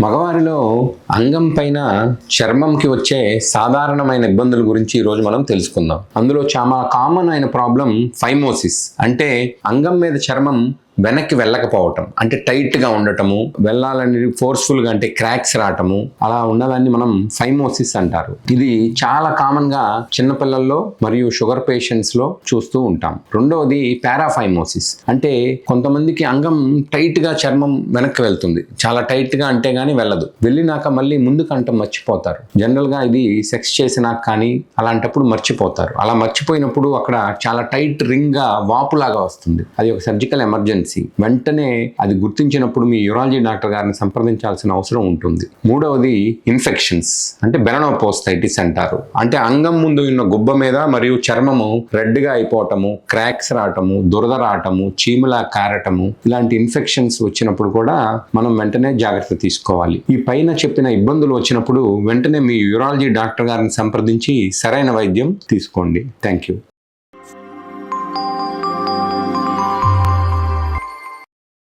మగవారిలో అంగం పైన చర్మంకి వచ్చే సాధారణమైన ఇబ్బందుల గురించి ఈరోజు మనం తెలుసుకుందాం. అందులో చాలా కామన్ అయిన ప్రాబ్లం ఫైమోసిస్ అంటే అంగం మీద చర్మం వెనక్కి వెళ్ళకపోవటం అంటే టైట్గా ఉండటము వెళ్ళాలని ఫోర్స్ఫుల్గా అంటే క్రాక్స్ రావటము అలా ఉన్నదాన్ని మనం ఫైమోసిస్ అంటారు. ఇది చాలా కామన్గా చిన్నపిల్లల్లో మరియు షుగర్ పేషెంట్స్లో చూస్తూ ఉంటాం. రెండవది పారాఫైమోసిస్ అంటే కొంతమందికి అంగం టైట్గా చర్మం వెనక్కి వెళ్తుంది. చాలా టైట్గా అంటే కానీ వెళ్ళదు. వెళ్ళినాక మళ్ళీ ముందు కంటం మర్చిపోతారు. జనరల్గా ఇది సెక్స్ చేసినాక కానీ అలాంటప్పుడు మర్చిపోతారు. అలా మర్చిపోయినప్పుడు అక్కడ చాలా టైట్ రింగ్గా వాపులాగా వస్తుంది. అది ఒక సర్జికల్ ఎమర్జెన్సీ వెంటనే అది గుర్తించినప్పుడు మీ యూరాలజీ డాక్టర్ గారిని సంప్రదించాల్సిన అవసరం ఉంటుంది. మూడవది ఇన్ఫెక్షన్స్ అంటే బెరనోపోస్థైటిస్ అంటారు. అంటే అంగం ముందు ఉన్న గుబ్బ మీద మరియు చర్మము రెడ్గా అయిపోవటము క్రాక్స్ రావటము దురద రావటము చీములా కారటము ఇలాంటి ఇన్ఫెక్షన్స్ వచ్చినప్పుడు కూడా మనం వెంటనే జాగ్రత్త తీసుకోవాలి. ఈ పైన చెప్పిన ఇబ్బందులు వచ్చినప్పుడు వెంటనే మీ యూరాలజీ డాక్టర్ గారిని సంప్రదించి సరైన వైద్యం తీసుకోండి. Thank you